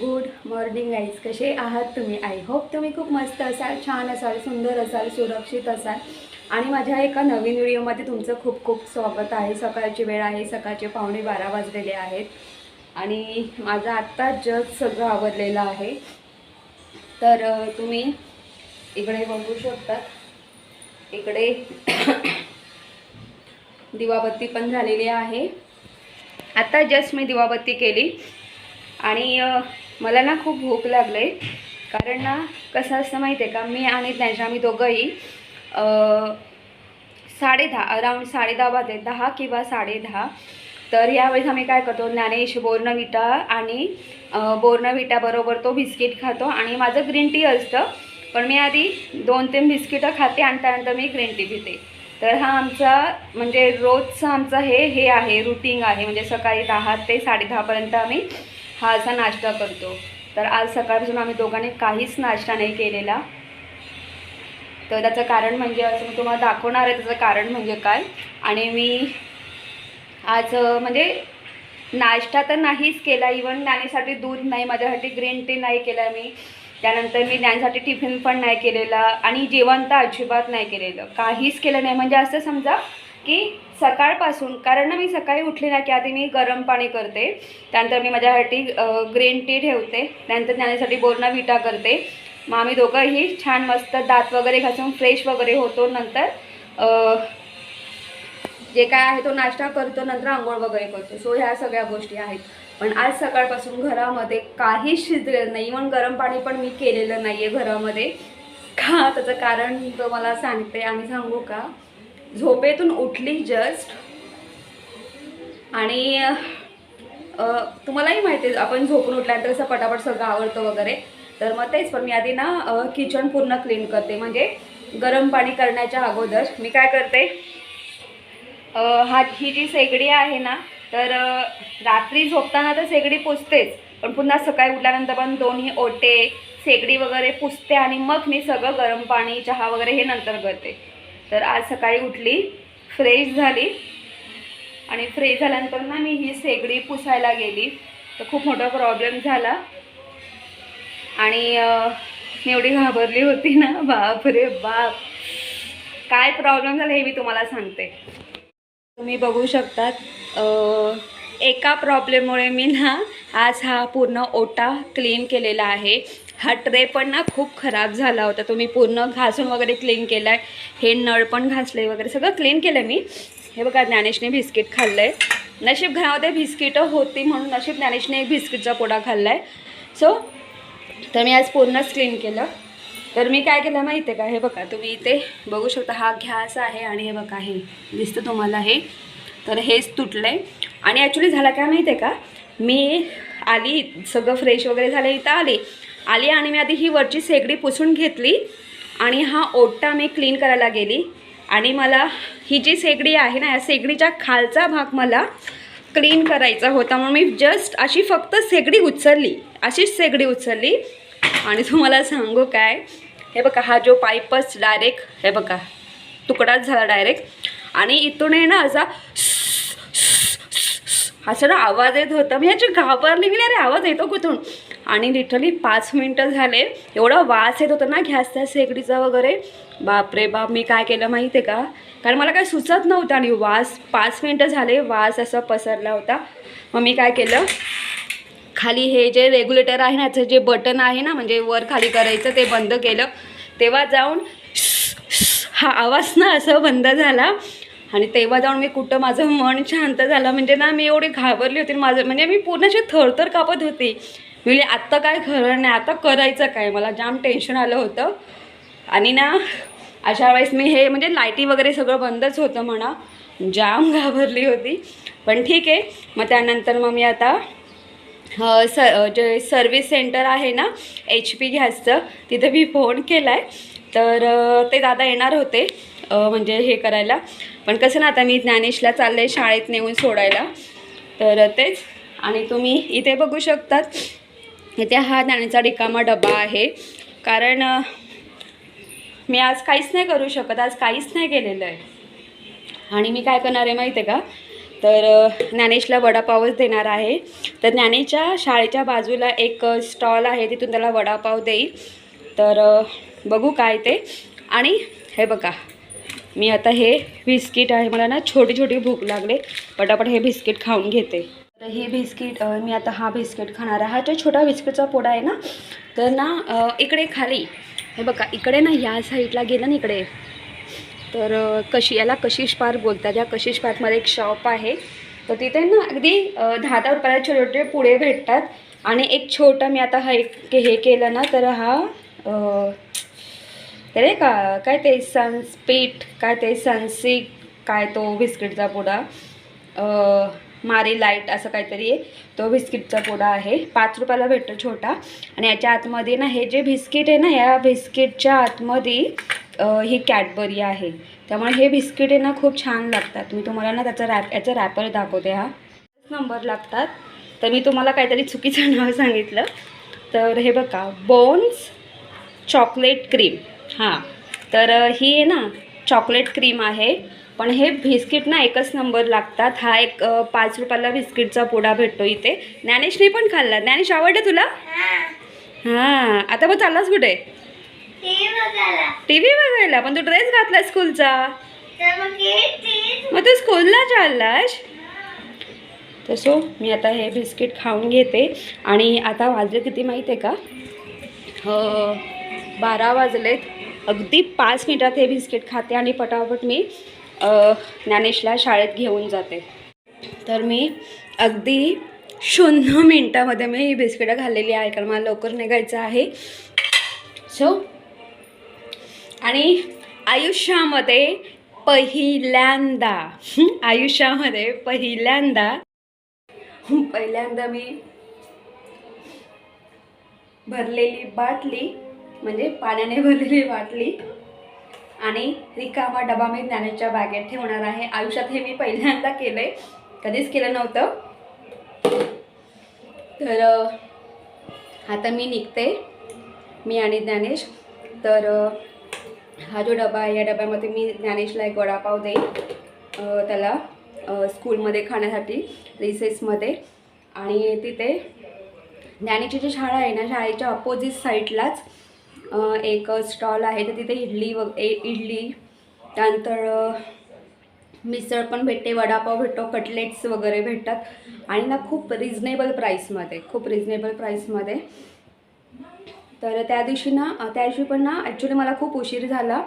Good morning eyes कसे आहात तुम्ही? आय होप तुम्ही खूप मस्त असाल छान असाल सुंदर असाल सुरक्षित असाल. आणि माझ्या एका नवीन व्हिडिओमध्ये तुमचं खूप खूप स्वागत आहे. सकाळची वेळ आहे. सकाळचे पावणे बारा वाजलेले आहेत. आणि माझं आत्ता जग सगळं आवडलेलं आहे. तर तुम्ही इकडे बघू शकतात इकडे दिवाबत्ती पण झालेली आहे. आता जस्ट मी दिवाबत्ती केली. आणि मला ना खूप भूक लागलं कारण ना कसं असतं माहिती आहे का मी आणि त्यांच्या आम्ही दोघंही साडेदहा अराऊंड साडेदहा वाजले दहा किंवा साडेदहा तर यावेळेस आम्ही काय करतो ज्ञानेश बोर्नविटा आणि बोर्नविटाबरोबर तो बिस्किट खातो आणि माझं ग्रीन टी असतं. पण मी आधी दोन तीन बिस्किटं खाते आणि त्यानंतर मी ग्रीन टी पिते. तर हा आमचा म्हणजे रोजचा आमचा हे हे आहे रुटीन आहे. म्हणजे सकाळी दहा ते साडेदहापर्यंत आम्ही हा असा नाश्ता करतो. तर आज सकाळपासून आम्ही दोघांनी काहीच नाश्ता नाही केलेला. तर त्याचं कारण म्हणजे असं मी तुम्हाला दाखवणार आहे त्याचं कारण म्हणजे काय. आणि मी आज म्हणजे नाश्ता तर नाहीच केला. इवन ज्ञानीसाठी दूध नाही माझ्यासाठी ग्रीन टी नाही केला मी. त्यानंतर मी ज्ञानसाठी टिफिन पण नाही केलेला आणि जेवण तर अजिबात नाही केलेलं. काहीच केलं नाही. म्हणजे असं समजा की सकाळपासून कारण ना मी सकाळी उठले ना की आधी मी गरम पाणी करते त्यानंतर मी माझ्यासाठी ग्रीन टी ठेवते त्यानंतर त्यासाठी बोरणा विटा करते. मग आम्ही दोघंही छान मस्त दात वगैरे घासून फ्रेश वगैरे होतो नंतर जे काय आहे तो नाश्ता करतो नंतर आंघोळ वगैरे करतो. सो ह्या सगळ्या गोष्टी आहेत. पण आज सकाळपासून घरामध्ये काहीच शिजलेलं नाही इवन गरम पाणी पण मी केलेलं नाही आहे घरामध्ये. का? त्याचं कारण तो मला सांगते आणि सांगू का? झोपेतून उठली जस्ट आणि तुम्हालाही माहिती आहे आपण झोपून उठल्यानंतर असं पटापट सगळं आवडतं वगैरे. तर मग तेच पण मी आधी ना किचन पूर्ण क्लीन करते. म्हणजे गरम पाणी करण्याच्या अगोदर मी काय करते हा ही जी शेगडी आहे ना तर रात्री झोपताना तर शेगडी पुसतेच. पण पुन्हा सकाळी उठल्यानंतर पण दोन्ही ओटे शेगडी वगैरे पुसते आणि मग मी सगळं गरम पाणी चहा वगैरे हे नंतर करते. तर आज सकाळी उठली फ्रेश झाली. आणि फ्रेश झाल्यानंतर ना मी ही शेगडी पुसायला गेली. तर खूप मोठा प्रॉब्लेम झाला. आणि मी एवढी घाबरली होती ना बाप रे बाप. काय प्रॉब्लेम झाला हे मी तुम्हाला सांगते. तुम्ही बघू शकतात एका प्रॉब्लेममुळे मी ना आज हा पूर्ण ओटा क्लीन केलेला आहे. हा ट्रे पण ना खूप खराब झाला होता. तो मी पूर्ण घासून वगैरे क्लीन केला आहे हे नळ पण घासले वगैरे. सगळं क्लीन केलं मी. हे बघा ज्ञानेशने बिस्किट खाल्लं आहे नशीब घरामध्ये बिस्किटं होती म्हणून नशीब ज्ञानेशने एक बिस्किटचा पोडा खाल्ला आहे सो तर मी आज पूर्णच क्लीन केलं. तर मी काय केलं माहिती आहे का? हे बघा तुम्ही इथे बघू शकता हा घ्यास आहे आणि हे बघा हे दिसतं तुम्हाला हे. तर हेच तुटलं आहे आणि ॲक्च्युली झालं काय माहिती आहे का? मी आली सगळं फ्रेश वगैरे झालं इथं आली. आली आणि मी आधी ही वरची शेगडी पुसून घेतली आणि हा ओटा मी क्लीन करायला गेली. आणि मला ही जी शेगडी आहे ना या शेगडीच्या खालचा भाग मला क्लीन करायचा होता. म्हणून मी जस्ट अशी फक्त शेगडी उचलली अशीच शेगडी उचलली. आणि तुम्हाला सांगू काय? हे बघा हा जो पाईपच डायरेक्ट हे बघा तुकडाच झाला डायरेक्ट आणि इथून आहे ना असा असा ना आवाज येत होता मी याची घाबरली मी अरे आवाज येतो कुठून? आणि लिटरली पाच मिनटं झाले. एवढा वास येत होता ना गॅसचा शेगडीचा वगैरे. बापरे बाप मी काय केलं माहिती आहे का? कारण मला काय सुचत नव्हतं आणि वास पाच मिनटं झाले वास असा पसरला होता. मग मी काय केलं? खाली हे जे रेग्युलेटर आहे ना याचं जे बटन आहे ना म्हणजे वर खाली करायचं ते बंद केलं. तेव्हा जाऊन हा आवाज ना असं बंद झाला. आणि तेव्हा जाऊन मी कुठं माझं मन शांत झालं. म्हणजे ना मी एवढी घाबरली होती माझं म्हणजे मी पूर्ण अशी थरथर कापत होती. म्हणजे आत्ता काय खरं नाही आता करायचं काय? मला जाम टेन्शन आलं होतं. आणि ना अशा वेळेस मी हे म्हणजे लाईटी वगैरे सगळं बंदच होतं म्हणा. जाम घाबरली होती. पण ठीक आहे. मग त्यानंतर मग मी आता स जे सर्विस सेंटर आहे ना एच पी गॅसचं तिथे मी फोन केला आहे तर ते दादा येणार होते म्हणजे हे करायला. पण कसं ना आता मी ज्ञानेशला चाललं आहे शाळेत नेऊन सोडायला. तर तेच. आणि तुम्ही इथे बघू शकतात. इथे हा ज्ञानेचा रिकामा डबा आहे. कारण मी आज काहीच नाही करू शकत आज काहीच नाही केलेलं आहे. आणि मी काय करणार आहे माहिती आहे का? तर ज्ञानेशला वडापावच देणार आहे. तर ज्ञानेच्या शाळेच्या बाजूला एक स्टॉल आहे तिथून त्याला वडापाव देईल. तर बघू काय ते. आणि हे बघा मी आता हे बिस्किट आहे मला ना छोटी छोटी भूक लागले. पटापट हे बिस्किट खाऊन घेते. तर हे बिस्किट मी आता हा बिस्किट खाणार आहे. हा जो छोटा बिस्किटचा पोडा आहे ना तर ना इकडे खाली. हे बघा इकडे ना या साईडला गेलं ना इकडे. तर कशी याला कशिश पार्क बोलतात. या कशिश पार्कमध्ये एक शॉप आहे. तर तिथे ना अगदी दहा दहा रुपयाला छोटे छोटे पुडे भेटतात. आणि एक छोटा मी आता हा एक हे केलं ना तर हा अरे तर आहे का काय ते सनस्पीट काय ते सनसिक काय तो बिस्किटचा पुडा. मारी लाइट असं काहीतरी आहे. तो बिस्किटचा पुडा आहे. पाच रुपयाला भेटतो छोटा. आणि याच्या आतमध्ये ना हे जे बिस्किट आहे ना या बिस्किटच्या आतमध्ये ही कॅडबरी आहे. त्यामुळे हे बिस्किट आहे ना खूप छान लागतात. मी तुम्हाला ना त्याचा रॅप याचा रॅपर दाखवते हा. नंबर लागतात. तर मी तुम्हाला काहीतरी चुकीचं नाव सांगितलं. तर हे बघा बोन्स चॉकलेट क्रीम. हां. तर ही आहे ना चॉकलेट क्रीम आहे. पण हे बिस्किट ना एकच नंबर लागतात. हा एक पाच रुपयाला बिस्किटचा पोडा भेटतो इथे. ज्ञानेशने पण खाल्ला. ज्ञानेश आवडतं तुला? हां. आता मग चाललास कुठे? टी व्ही बघायला. पण तू ड्रेस घातला स्कूलचा? मग तू स्कूलला चाललास? तर सो मी आता हे बिस्किट खाऊन घेते. आणि आता वाजले किती माहीत आहे का? बारा वाजलेत. अगदी पाच मिनिटात हे बिस्किट खाते आणि पटापट मी ज्ञानेशला शाळेत घेऊन जाते. तर मी अगदी शून्य मिनटामध्ये मी ही बिस्किटं घालेली आहे कारण मला लवकर निघायचं आहे. सो आणि आयुष्यामध्ये पहिल्यांदा आयुष्यामध्ये पहिल्यांदा पहिल्यांदा मी भरलेली बाटली म्हणजे पाण्याने भरलेली बाटली आणि रिकामा डबा मी ज्ञानाच्या बॅगेत ठेवणार आहे. आयुष्यात हे मी पहिल्यांदा केलं आहे कधीच केलं नव्हतं. तर आता मी निघते. मी आणि ज्ञानेश. तर हा जो डबा आहे या डब्यामध्ये मी ज्ञानेशला एक वडापाव देईन. त्याला स्कूलमध्ये खाण्यासाठी रिसेसमध्ये. आणि तिथे ज्ञानेची जी शाळा आहे ना शाळेच्या अपोजिट साईडलाच एक स्टॉल आहे तर तिथे इडली व ए इडली त्यानंतर मिसळ पण भेटते वडापाव भेटतो कटलेट्स वगैरे भेटतात. आणि ना खूप रिजनेबल प्राईसमध्ये खूप रिजनेबल प्राईसमध्ये तर त्या दिवशी ना त्या दिवशी पण ना ॲक्च्युली मला खूप उशीर झाला.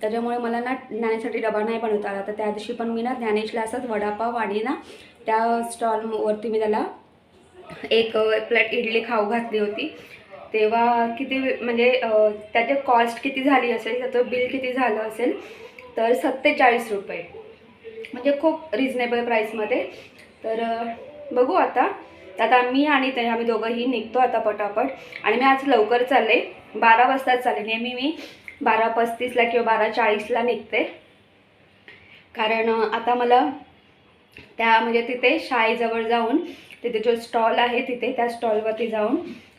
त्याच्यामुळे मला ना ज्ञानेशसाठी डबा नाही बनवता आला. तर त्या दिवशी पण मी ना ज्ञानेशला असंच वडापाव आणि ना त्या स्टॉलवरती मी त्याला एक प्लेट इडली खाऊ घातली होती. तेव्हा किती म्हणजे त्याचे कॉस्ट किती झाली असेल त्याचं बिल किती झालं असेल तर सत्तेचाळीस रुपये. म्हणजे खूप रिजनेबल प्राईसमध्ये तर बघू आता. आता मी आणि ते आम्ही दोघंही निघतो आता पटापट. आणि मी आज लवकर चालले. बारा वाजताच चालले. नेहमी मी बारा पस्तीसला किंवा बारा चाळीसला निघते. कारण आता मला त्या म्हणजे तिथे शाळेजवळ जाऊन तिथे जो स्टॉल आहे तिथे त्या स्टॉलवरती जाऊन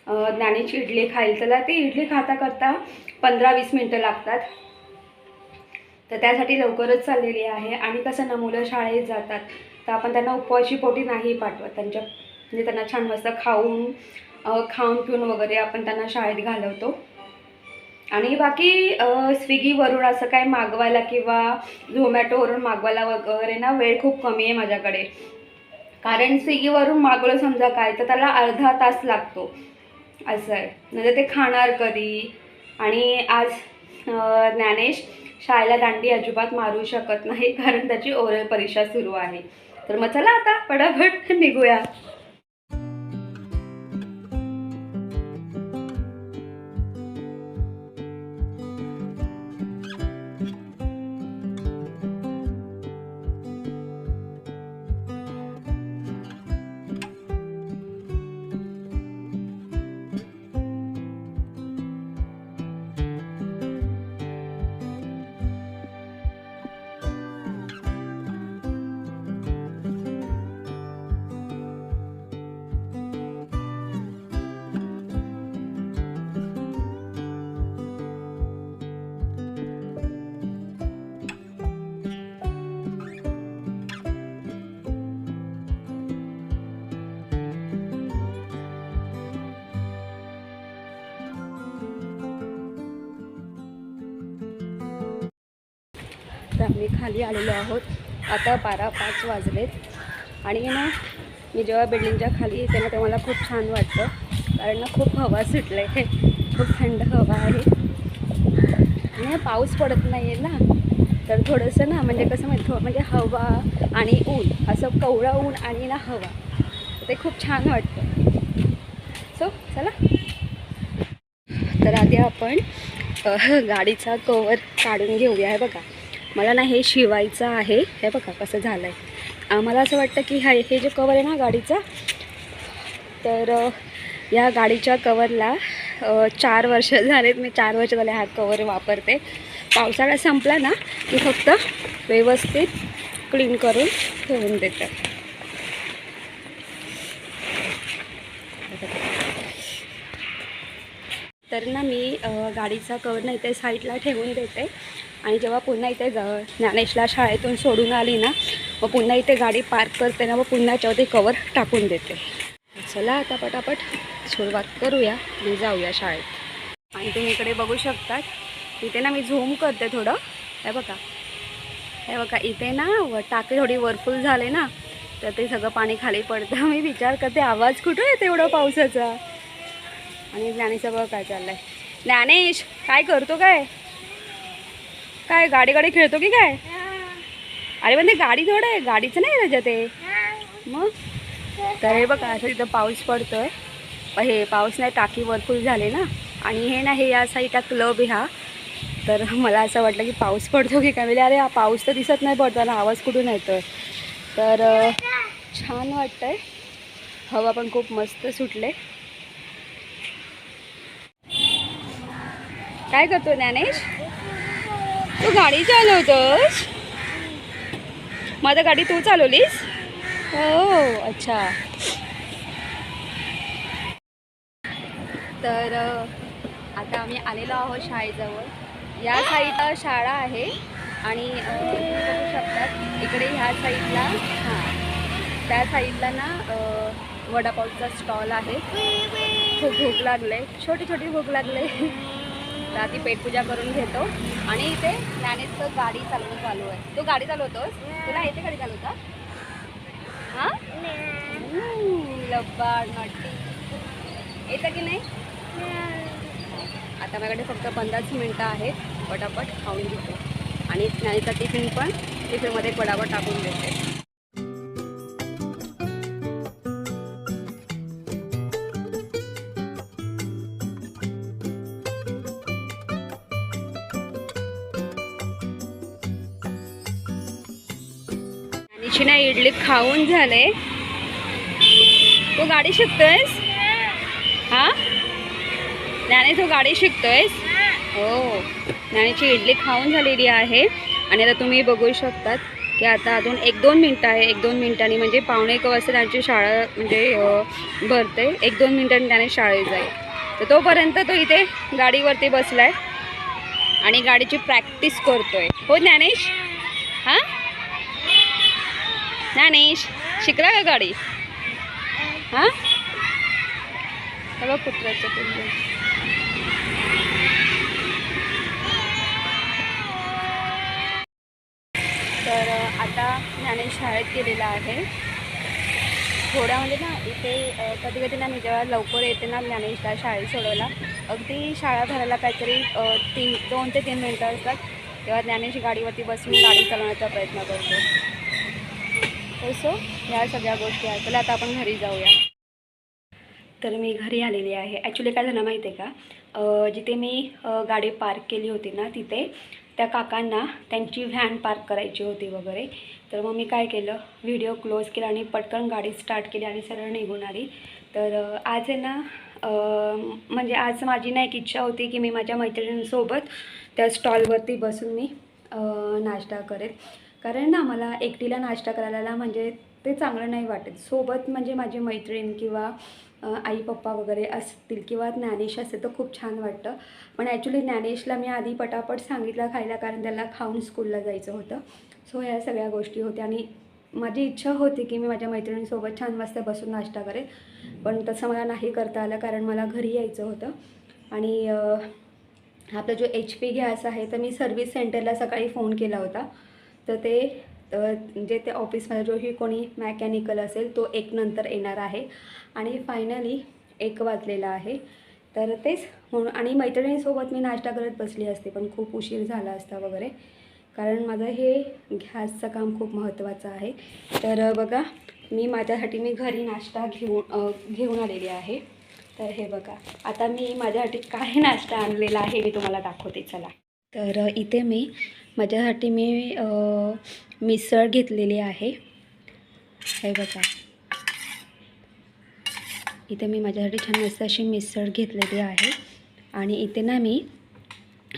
ज्ञानेची इडली खाईल. त्याला ती इडली खाता करता पंधरा वीस मिनटं लागतात. तर त्यासाठी लवकरच चाललेली आहे. आणि कसं ना मुलं शाळेत जातात. तर आपण त्यांना उपवाशी पोटी नाही पाठवत. त्यांच्या म्हणजे त्यांना छान मस्त खाऊन खाऊन पिऊन वगैरे आपण त्यांना शाळेत घालवतो. आणि बाकी स्विगीवरून असं काय मागवायला किंवा झोमॅटोवरून मागवायला वगैरे ना वेळ खूप कमी आहे माझ्याकडे. कारण स्विगीवरून मागवलं समजा काय तर त्याला अर्धा तास लागतो. असं आहे. म्हणजे ते खाणार कधी? आणि आज ज्ञानेश शाळेला दांडी अजिबात मारू शकत नाही कारण त्याची ओरल परीक्षा सुरू आहे. तर मग चला आता पटापट निघूया. आम्ही खाली आलेलो आहोत. आता बारा पाच वाजलेत. आणि ना मी जेव्हा बिल्डिंगच्या खाली येते ना तेव्हा मला खूप छान वाटतं. कारण ना खूप हवा सुटलं आहे खूप थंड हवा आहे. आणि पाऊस पडत नाही आहे ना. तर थोडंसं ना म्हणजे कसं माहिती म्हणजे हवा आणि ऊन असं कवळं ऊन आणि ना हवा ते खूप छान वाटतं. सो चला. तर आधी आपण गाडीचा कवर काढून घेऊया बघा. मला ना हे शिवायचं आहे. हे बघा कसं झालं आहे आम्हाला असं वाटतं की हा हे जे कवर आहे ना गाडीचं तर या गाडीच्या कवरला चार वर्ष झालेत. मी चार वर्ष झाले हा कवर वापरते. पावसाळा संपला ना की फक्त व्यवस्थित क्लीन करून ठेवून देते. तर ना मी गाडीचा कवर ना इथे साईडला ठेवून देते. आणि जेव्हा पुन्हा इथे ग ज्ञानेशला शाळेतून सोडून आली ना मग पुन्हा इथे गाडी पार्क करते ना मग पुन्हा याच्यावरती कवर टाकून देते. चला आता पटापट सुरुवात करूया आणि जाऊया शाळेत. आणि तुम्ही इकडे बघू शकतात इथे ना मी झूम करते थोडं. हे बघा. हे बघा इथे ना व- टाके थोडी वरफुल झाले ना तर ते सगळं पाणी खाली पडतं. मी विचार करते आवाज कुठं येते एवढं पावसाचा? आणि ज्ञानेशचं बघ काय चाललं आहे ज्ञानेश काय करतो काय? काय गाडी गाडी खेळतो की काय? अरे पण ते गाडी थोडं आहे गाडीचं नाही त्याच्यात ते. मग? तर हे बघा असं तिथं पाऊस पडतोय. हे पाऊस नाही टाकी वरफुल झाले ना. आणि हे ना हे या साईडला क्लब आहे हा. तर मला असं वाटलं की पाऊस पडतो की काय? म्हणजे अरे हा पाऊस तर दिसत नाही पडताना आवाज कुठून येतोय? तर छान वाटतंय. हवा पण खूप मस्त सुटले. काय करतो ज्ञानेश? तू गाडी चालवतोस? माझा गाडी तू चालवलीस? हो अच्छा. तर आता आम्ही आलेलो आहोत शाळेजवळ. या साईडला शाळा आहे आणि बघू शकतात इकडे ह्या साईडला हां. त्या साईडला ना वडापावचा स्टॉल आहे. खूप भूक लागले. छोटी छोटी भूक लागले. तर आधी पेटपूजा करून घेतो. आणि इथे ज्ञानेशचं गाडी चालवणं चालू आहे. तू गाडी चालवतोस? तुला येते गाडी चालवता? हां? लब्बाड नटी येतं की नाही? आता माझ्याकडे फक्त पंधराच मिनटं आहेत. पटापट खाऊन घेतो. आणि ज्ञानेचा टिफिन पण टिफिनमध्ये पटापट टाकून देते. इडली खाऊन झाले. तू गाडी शिकतोयस? हा? ज्ञाने तू गाडी शिकतोयस? हो. ज्ञानेची इडली खाऊन झालेली आहे. आणि आता तुम्ही बघू शकतात की आता अजून एक दोन मिनटं आहे. एक दोन मिनटांनी म्हणजे पावणे एक वाजता त्यांची शाळा म्हणजे भरते. एक दोन मिनटांनी त्याने शाळेत जाईल. तर तोपर्यंत तो इथे गाडीवरती बसलाय. आणि गाडीची प्रॅक्टिस करतोय. हो ज्ञानेश? हां? ज्ञानेश शिकला का गाडी? हां? बघ कुत्र्याचं पिल्लू तर आता ज्ञानेश शाळेत गेलेला आहे. थोड्या म्हणजे ना इथे कधी कधी ना मी जेव्हा लवकर येते ना ज्ञानेशला शाळेत सोडवायला अगदी शाळा भरायला काहीतरी तीन दोन ते तीन मिनटं असतात तेव्हा ज्ञानेश गाडीवरती बसून गाडी चालवण्याचा प्रयत्न करतो. हॅलो सो या सगळ्या गोष्टी आहेत. चला आता आपण घरी जाऊया. तर मी घरी आलेली आहे. ॲक्च्युली काय झालं माहिती आहे का जिथे मी गाडी पार्क केली होती ना तिथे त्या काकांना त्यांची व्हॅन पार्क करायची होती वगैरे. तर मग मी काय केलं? व्हिडिओ क्लोज केला आणि पटकन गाडी स्टार्ट केली आणि सरळ निघून आली. तर आज आहे ना म्हणजे आज माझी ना एक इच्छा होती की मी माझ्या मैत्रिणींसोबत त्या स्टॉलवरती बसून मी नाश्ता करेल कारण ना मला एकटीला नाश्ता करायला म्हणजे ते चांगलं नाही वाटत. सोबत म्हणजे माझी मैत्रीण किंवा आई पप्पा वगैरे असतील किंवा ज्ञानेश असेल तर खूप छान वाटतं. पण ॲक्च्युली ज्ञानेशला मी आधी पटापट सांगितलं खायला कारण त्याला खाऊन स्कूलला जायचं होतं. सो ह्या सगळ्या गोष्टी होत्या आणि माझी इच्छा होती की मी माझ्या मैत्रिणींसोबत छान मस्त बसून नाश्ता करेल पण तसं मला नाही करता आलं कारण मला घरी यायचं होतं. आणि आपला जो एच पी गॅस आहे तर मी सर्व्हिस सेंटरला सकाळी फोन केला होता. तर ते जे म्हणजे ते ऑफिसमध्ये जोही कोणी मॅकॅनिकल असेल तो एक नंतर येणार आहे. आणि फायनली एक वाजलेला आहे. तर तेच म्हणून आणि मैत्रिणींसोबत मी नाश्ता करत बसली असते पण खूप उशीर झाला असता वगैरे. कारण माझं हे गॅसचं काम खूप महत्त्वाचं आहे. तर बघा मी माझ्यासाठी मी घरी नाश्ता घेऊन घेऊन आलेली आहे. तर हे बघा आता मी माझ्यासाठी काय नाश्ता आणलेला आहे मी तुम्हाला दाखवते चला. तर इथे मी माझ्यासाठी मी मिसळ घेतलेली आहे. हे बघा. इथे मी माझ्यासाठी छान मस्त अशी मिसळ घेतलेली आहे. आणि इथे ना मी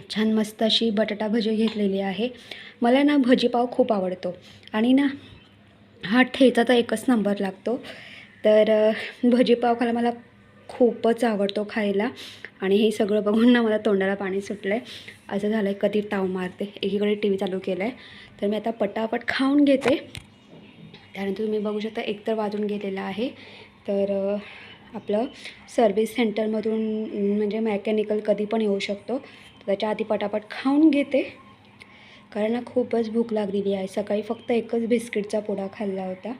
छान मस्त अशी बटाटा भजी घेतलेली आहे. मला ना भजीपाव खूप आवडतो. आणि ना हा ठेचा तर एकच नंबर लागतो. तर भजीपाव खायला मला खूपच आवडतो खायला. आणि हे सगळं बघून ना मला तोंडाला पाणी सुटलं आहे असं झालं आहे कधी ताव मारते. एकीकडे टी व्ही चालू केलं आहे तर मी आता पटापट खाऊन घेते. त्यानंतर तुम्ही बघू शकता एकतर वाजून गेलेला आहे. तर आपलं सर्व्हिस सेंटरमधून म्हणजे मेकॅनिकल कधी पण येऊ शकतो. तर त्याच्या आधी पटापट खाऊन घेते. कारण ना खूपच भूक लागलेली आहे. सकाळी फक्त एकच बिस्किटचा पुडा खाल्ला होता.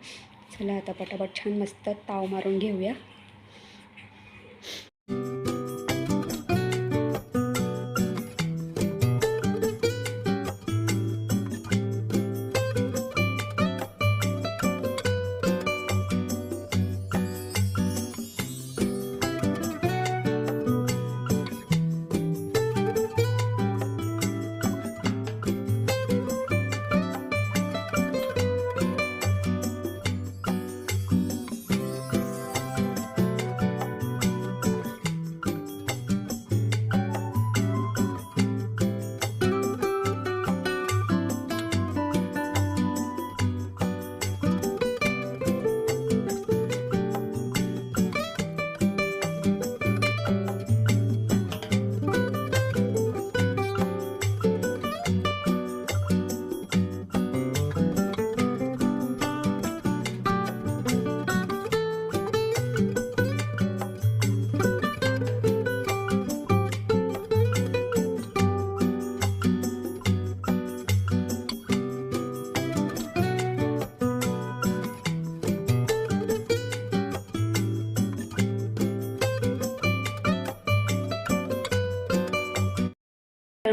चला आता पटापट छान मस्त ताव मारून घेऊया.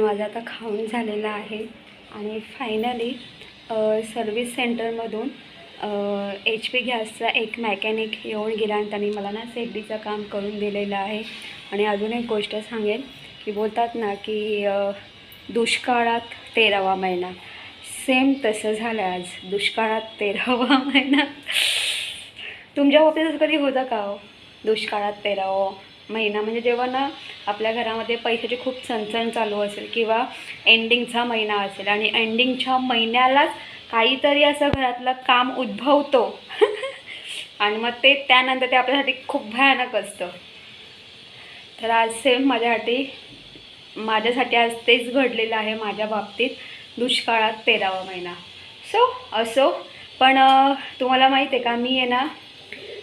माझं आता खाऊन झालेलं आहे. आणि फायनली सर्व्हिस सेंटरमधून एच पी गॅसचा एक मॅकॅनिक येऊन गेला आणि त्यांनी मला ना सेफ्टीचं काम करून दिलेलं आहे. आणि अजून एक गोष्ट सांगेन की बोलतात ना की दुष्काळात तेरावा महिना. सेम तसं झालं आज दुष्काळात तेरावा महिना. तुमच्या बाबतीत असं कधी होतं का हो? दुष्काळात तेरावं. महिना म्हणजे जेव्हा ना आपल्या घरामध्ये पैशाची खूप चणचण चालू असेल किंवा एंडिंगचा महिना असेल आणि एंडिंगच्या महिन्यालाच काहीतरी असं घरातलं काम उद्भवतो. आणि मग ते त्यानंतर ते आपल्यासाठी खूप भयानक असतं. तर आज सेम माझ्यासाठी माझ्यासाठी आज तेच घडलेलं आहे माझ्या बाबतीत. दुष्काळात तेरावा महिना. सो असो. पण तुम्हाला माहीत आहे का मी आहे ना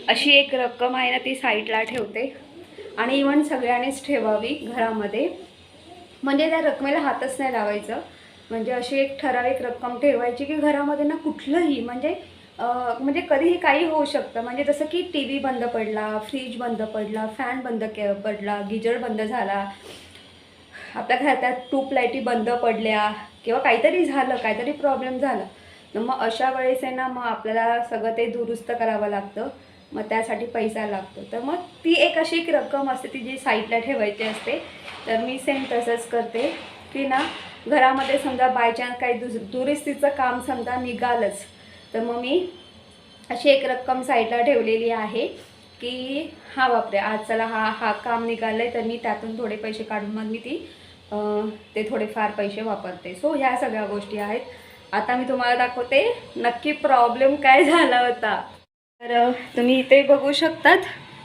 अशी एक रक्कम आहे ना ती साईडला ठेवते. आणि इवन सगळ्यांनीच ठेवावी घरामध्ये. म्हणजे त्या रकमेला हातच नाही लावायचं. म्हणजे अशी एक ठराविक रक्कम ठेवायची की घरामध्ये ना कुठलंही म्हणजे म्हणजे कधीही काही होऊ शकतं. म्हणजे जसं की टी व्ही बंद पडला फ्रीज बंद पडला फॅन बंद के पडला गिजर बंद झाला. आपल्या घरात ट्यूबलाईटी बंद पडल्या किंवा काहीतरी झालं काहीतरी प्रॉब्लेम झाला. तर मग अशा वेळेस आहे ना मग आपल्याला सगळं ते दुरुस्त करावं लागतं. मग त्यासाठी पैसा लागतो. तर मग ती एक अशी एक रक्कम असते ती जी साईडला ठेवायची असते तर मी सेम तसंच करते. की ना घरामध्ये समजा बाय चान्स काही दुस दुरुस्तीचं काम समजा निघालंच तर मग मी अशी एक रक्कम साईडला ठेवलेली आहे की हा बापरे आज चला हा हा काम निघालं आहे तर मी त्यातून थोडे पैसे काढून मग मी ती ते थोडेफार पैसे वापरते. सो ह्या सगळ्या गोष्टी आहेत. आता मी तुम्हाला दाखवते नक्की प्रॉब्लेम काय झाला होता. तर तुम्ही इथे बघू शकतात.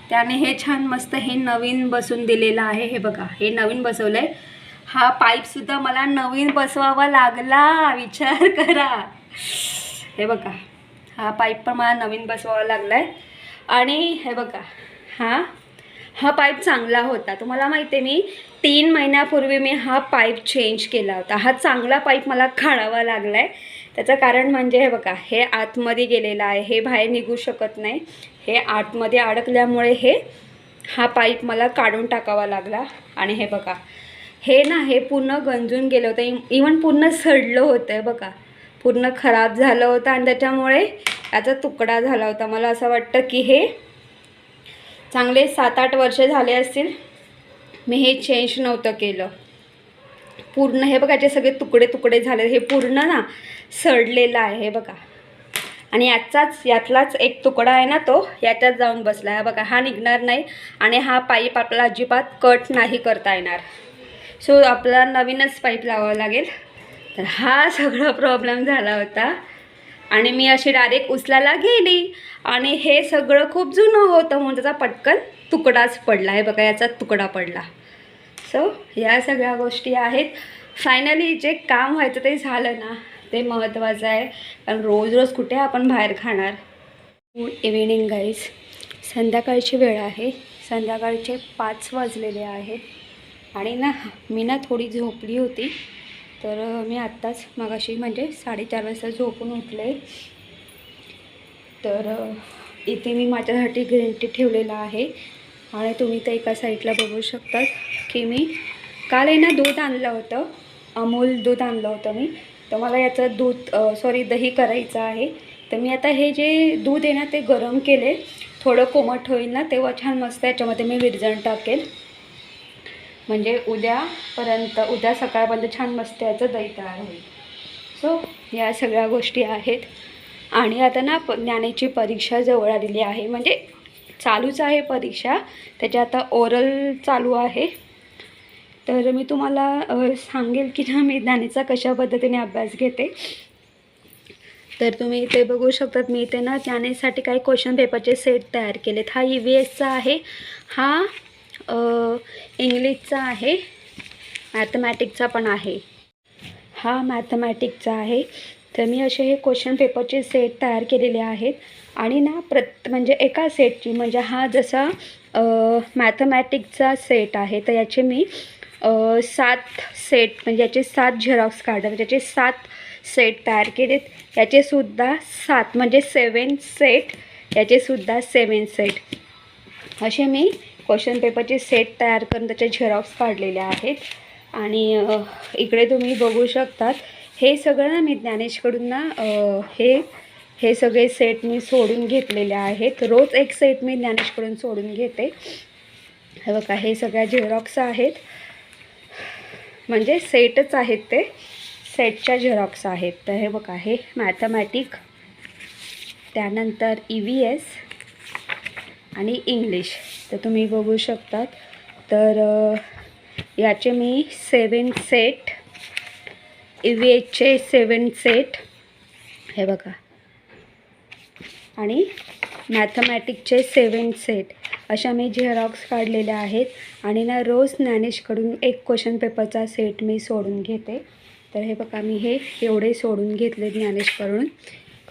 त्याने हे छान मस्त हे नवीन बसून दिलेलं आहे. हे बघा हे नवीन बसवलं आहे हा पाईपसुद्धा मला नवीन बसवावा लागला. विचार करा. हे बघा हा पाईप पण मला नवीन बसवावा लागला आहे आणि हे बघा हा हा पाईप चांगला होता. तुम्हाला माहिती आहे मी तीन महिन्यापूर्वी मी हा पाईप चेंज केला होता. हा चांगला पाईप मला खाडावा लागला आहे त्याचं कारण म्हणजे हे बघा हे आतमध्ये गेलेलं आहे हे बाहेर निघू शकत नाही. हे आतमध्ये अडकल्यामुळे हे हा पाईप मला काढून टाकावा लागला. आणि हे बघा हे ना हे पूर्ण गंजून गेलं होतं. इवन पूर्ण सडलं होतं आहे बघा. पूर्ण खराब झालं होतं आणि त्याच्यामुळे याचा तुकडा झाला होता. मला असं वाटतं की हे चांगले सात आठ वर्ष झाले असतील. मी हे चेंज नव्हतं केलं. पूर्ण हे बघा जे सगळे तुकडे तुकडे झाले हे पूर्ण ना सडलेलं आहे बघा. आणि याचाच यातलाच एक तुकडा आहे ना तो याच्यात जाऊन बसला आहे. बघा हा निघणार नाही आणि हा पाईप आपला अजिबात कट नाही करता येणार. सो आपला नवीनच पाईप लावावा लागेल. तर हा सगळा प्रॉब्लेम झाला होता. आणि मी अशी डायरेक्ट उचलायला गेली. आणि हे सगळं खूप जुनं होतं म्हणून त्याचा पटकन तुकडाच पडला. आहे बघा याचा तुकडा पडला. सो या सगळ्या गोष्टी आहेत. फायनली जे काम व्हायचं ते झालं ना ते महत्त्वाचं आहे. कारण रोज रोज कुठे आपण बाहेर खाणार? गुड इव्हिनिंग गाईज संध्याकाळची वेळ आहे. संध्याकाळचे पाच वाजलेले आहेत आणि ना मी ना थोडी झोपली होती. तर मी आत्ताच मगाशी म्हणजे साडेचार वाजता झोपून उठले. तर इथे मी माझ्यासाठी ग्रीन टी ठेवलेला आहे. आणि तुम्ही ते एका साईडला बघू शकतात की मी काल आहे ना दूध आणलं होतं अमूल दूध आणलं होतं मी. तर मला याचं दूध सॉरी दही करायचं आहे. तर मी आता हे जे दूध आहे ना ते गरम केले. थोडं कोमट होईल ना तेव्हा छान मस्त याच्यामध्ये मी विरजण टाकेल. म्हणजे उद्यापर्यंत उद्या सकाळपर्यंत छान मस्त याचं दही तयार होईल. सो या सगळ्या गोष्टी आहेत. आणि आता ना ज्ञानेची परीक्षा जवळ आलेली आहे. म्हणजे चालूच आहे परीक्षा. त्याच्या आता ओरल चालू आहे. तर मी तुम्हाला सांगेल की ना मी ज्ञानेचा कशा पद्धतीने अभ्यास घेते. तर तुम्ही इथे बघू शकतात मी इथे ना ज्ञानेसाठी काही क्वेश्चन पेपरचे सेट तयार केलेत. हा ई व्ही एसचा आहे. हा इंग्लिशचा आहे. मॅथमॅटिकचा पण आहे. हा मॅथमॅटिकचा आहे. तर मी असे हे क्वेश्चन पेपरचे सेट तयार केलेले आहेत. आणि ना प्रत म्हणजे एका सेटची म्हणजे हा जसा मॅथमॅटिकचा सेट आहे तर याचे मी सात सेट म्हणजे याचे सात झेरॉक्स काढले. म्हणजे याचे सात सेट तयार केलेत. याचेसुद्धा सात म्हणजे सेवन सेट याचेसुद्धा सेवन सेट असे मी क्वेश्चन पेपरचे सेट तयार करून त्याचे झेरॉक्स काढलेले आहेत. आणि इकडे तुम्ही बघू शकतात हे सगळं ना मी ज्ञानेशकडून ना हे हे सगळे सेट मी सोडून घेतलेले आहेत. रोज एक सेट मी ज्ञानेशकडून सोडून घेते. हे बघा हे सगळ्या झेरॉक्स आहेत. म्हणजे सेटच आहेत ते. सेटच्या झेरॉक्स आहेत. तर हे बघा हे मॅथमॅटिक त्यानंतर ई व्ही एस आणि इंग्लिश तर तुम्ही बघू शकतात. तर याचे मी सेवन सेट व्ही एचचे सेवन सेट. हे बघा. आणि मॅथमॅटिकचे सेवन सेट. अशा मी झेरॉक्स काढलेल्या आहेत. आणि ना रोज ज्ञानेशकडून एक क्वेश्चन पेपरचा सेट मी सोडून घेते. तर हे बघा मी हे एवढे सोडून घेतले ज्ञानेशकडून.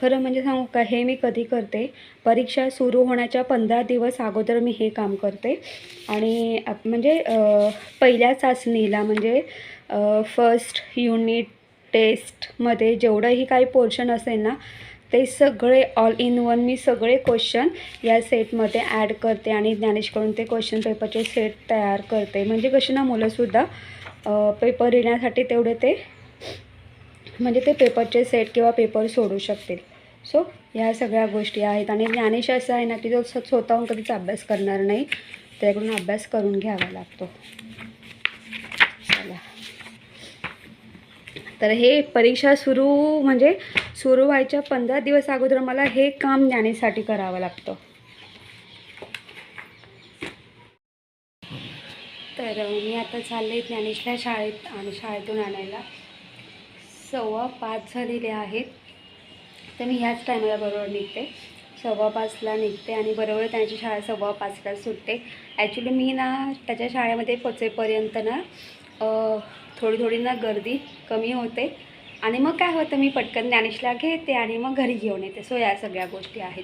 खरं म्हणजे सांगू का हे मी कधी करते? परीक्षा सुरू होण्याच्या पंधरा दिवस अगोदर मी हे काम करते. आणि म्हणजे पहिल्या चाचणीला म्हणजे फर्स्ट युनिट टेस्टमध्ये जेवढंही काही पोर्शन असेल ना ते सगळे ऑल इन वन मी सगळे क्वेश्चन या सेटमध्ये ॲड करते आणि ज्ञानेशकडून ते क्वेश्चन पेपरचे सेट तयार करते. म्हणजे कशी ना मुलंसुद्धा पेपर लिहिण्यासाठी तेवढे ते म्हणजे ते पेपरचे सेट किंवा पेपर सोडू शकतील. सो ह्या सगळ्या गोष्टी आहेत. आणि ज्ञानेश असं आहे ना की जो स्वतःहून कधीच अभ्यास करणार नाही त्याकडून अभ्यास करून घ्यावा लागतो चला तर हे परीक्षा सुरू म्हणजे सुरू व्हायच्या पंधरा दिवस अगोदर मला हे काम ज्ञानेसाठी करावं लागतं. तर मी आता चालले ज्ञानेशला शाळेत आणि शाळेतून आणायला. सव्वा पाच झालेले आहेत. तर मी ह्याच टायमाला बरोबर निघते. सव्वा पाचला निघते आणि बरोबर त्यांची शाळा सव्वा पाचला सुटते. ॲक्च्युली मी ना त्याच्या शाळेमध्ये पोचेपर्यंत ना थोडी थोडी ना गर्दी कमी होते. आणि मग काय होतं मी पटकन ज्ञानेशला घेते आणि मग घरी घेऊन येते. सो या सगळ्या गोष्टी आहेत.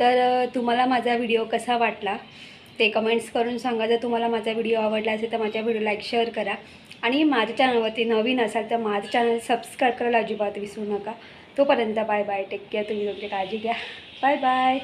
तर तुम्हाला माझा व्हिडिओ कसा वाटला? ते कमेंट्स करून सांगा. जर तुम्हाला माझा व्हिडिओ आवडला असेल तर माझ्या व्हिडिओला एक शेअर करा. आणि माझ्या चॅनलवरती नवीन असाल तर माझं चॅनल सबस्क्राईब करायला अजिबात विसरू नका. तोपर्यंत बाय बाय टेक केअर तुम्ही तुमची काळजी घ्या. Bye bye